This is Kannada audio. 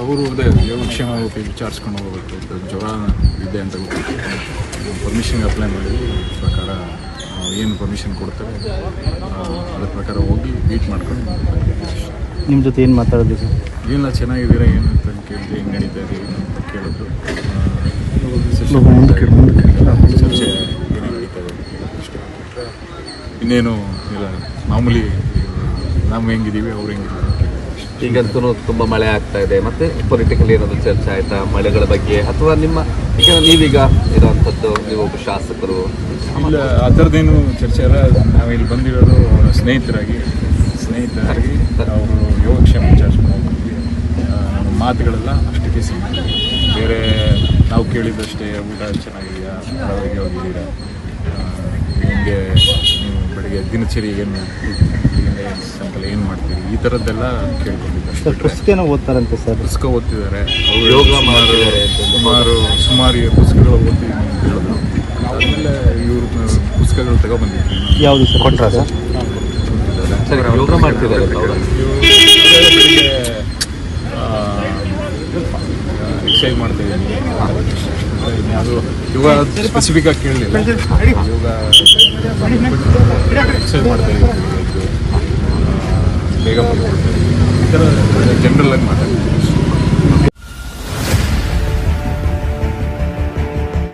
ಅವರು ಅದೇ ಯೋಗಕ್ಷೇಮ ಹೋಗಿ ವಿಚಾರಿಸ್ಕೊಂಡು ಹೋಗ್ಬೇಕು ಜ್ವರ ಇದೆ ಅಂತ ಗೊತ್ತಿತ್ತು ಪರ್ಮಿಷನ್ಗೆ ಅಪ್ಲೈ ಮಾಡಿ ಪ್ರಕಾರ ಏನು ಪರ್ಮಿಷನ್ ಕೊಡ್ತಾರೆ ಅದ್ರ ಪ್ರಕಾರ ಹೋಗಿ ಮೀಟ್ ಮಾಡ್ಕೊಂಡು ನಿಮ್ಮ ಜೊತೆ ಏನು ಮಾತಾಡೋದು ಸರ್? ಏನಿಲ್ಲ ಚೆನ್ನಾಗಿದ್ದೀರಾ ಏನು ಅಂತ ಕೇಳಿದೆ ಹೆಂಗೆ ನಡೀತಾ ಇದೆ ಏನು ಅಂತ ಕೇಳಿದ್ರು. ಚರ್ಚೆ ಏನು ನಡೀತಾ ಇದೆ ಅಷ್ಟೇ. ಇನ್ನೇನು ಇಲ್ಲ ಮಾಮೂಲಿ ನಾವು ಹೆಂಗಿದ್ದೀವಿ ಅವ್ರು ಹೆಂಗಿದ್ದೀವಿ. ಈಗಂತೂ ತುಂಬಾ ಮಳೆ ಆಗ್ತಾ ಇದೆ. ಮತ್ತೆ ಪೊಲಿಟಿಕಲ್ ಏನಾದ್ರು ಚರ್ಚೆ ಆಯ್ತಾ? ಮಳೆಗಳ ಬಗ್ಗೆ ಅಥವಾ ನಿಮ್ಮ, ಈಗ ನೀವೀಗ ಇರುವಂತದ್ದು ನೀವು ಒಬ್ಬ ಶಾಸಕರು. ಇಲ್ಲ, ಆ ಥರದ್ದೇನು ಚರ್ಚೆ ಅಲ್ಲ ನಾವು ಇಲ್ಲಿ ಬಂದಿರೋದು ಸ್ನೇಹಿತರಾಗಿ. ಸ್ನೇಹಿತರಾಗಿ ಅವರು ಯೋಗಕ್ಷೇಮ ಚರ್ಚೆ ನಮ್ಮ ಮಾತುಗಳೆಲ್ಲ ಅಷ್ಟಕ್ಕೆ ಸಿಗ್ತದೆ ಬೇರೆ ನಾವು ಕೇಳಿದಷ್ಟೇ ಊಟ ಚೆನ್ನಾಗಿದೆಯಾ? ಅವರಿಗೆ ಹೋಗಿದ್ದೀರಾ? ಹಿಂಗೆ ನೀವು ಬೆಳಿಗ್ಗೆ ದಿನಚರಿ ಏನು ಸಾಯಂಕಾಲ ಏನು ಮಾಡ್ತೀರಿ? ಈ ಥರದ್ದೆಲ್ಲ ಕೇಳ್ಕೊಂಡಿದ್ದಾರೆ. ಪುಸ್ತಕನ ಓದ್ತಾರಂತೆ ಸರ್. ಪುಸ್ತಕ ಓದ್ತಿದ್ದಾರೆ. ಅವರು ಯೋಗ ಸುಮಾರು ಸುಮಾರು ಸುಮಾರು ಪುಸ್ತಕಗಳು ಓದ್ತಿದ್ದೀನಿ ಅಂತ ಹೇಳಿದ್ರು ಆಮೇಲೆ ಇವರು ಪುಸ್ತಕಗಳು ತಗೊಬಂದಿದ್ದೀನಿ ಯಾವುದು ಸರ್? ಕೊಟ್ಟರೆ ಸರ್? ಸರಿ ಯೋಗ ಮಾಡ್ತಿದ್ದಾರೆ ಅವರು. ಬೆಳಿಗ್ಗೆ ಎಕ್ಸಸೈಸ್ ಮಾಡ್ತಾ ಇದ್ದೀನಿ ಅದು ಯೋಗ ಸ್ಪೆಸಿಫಿಕ್ ಆಗಿ ಕೇಳಲಿಲ್ಲ. ಯೋಗ ಎಕ್ಸೈಸ್ ಮಾಡ್ತಾ దగ్గర జనరల్ అని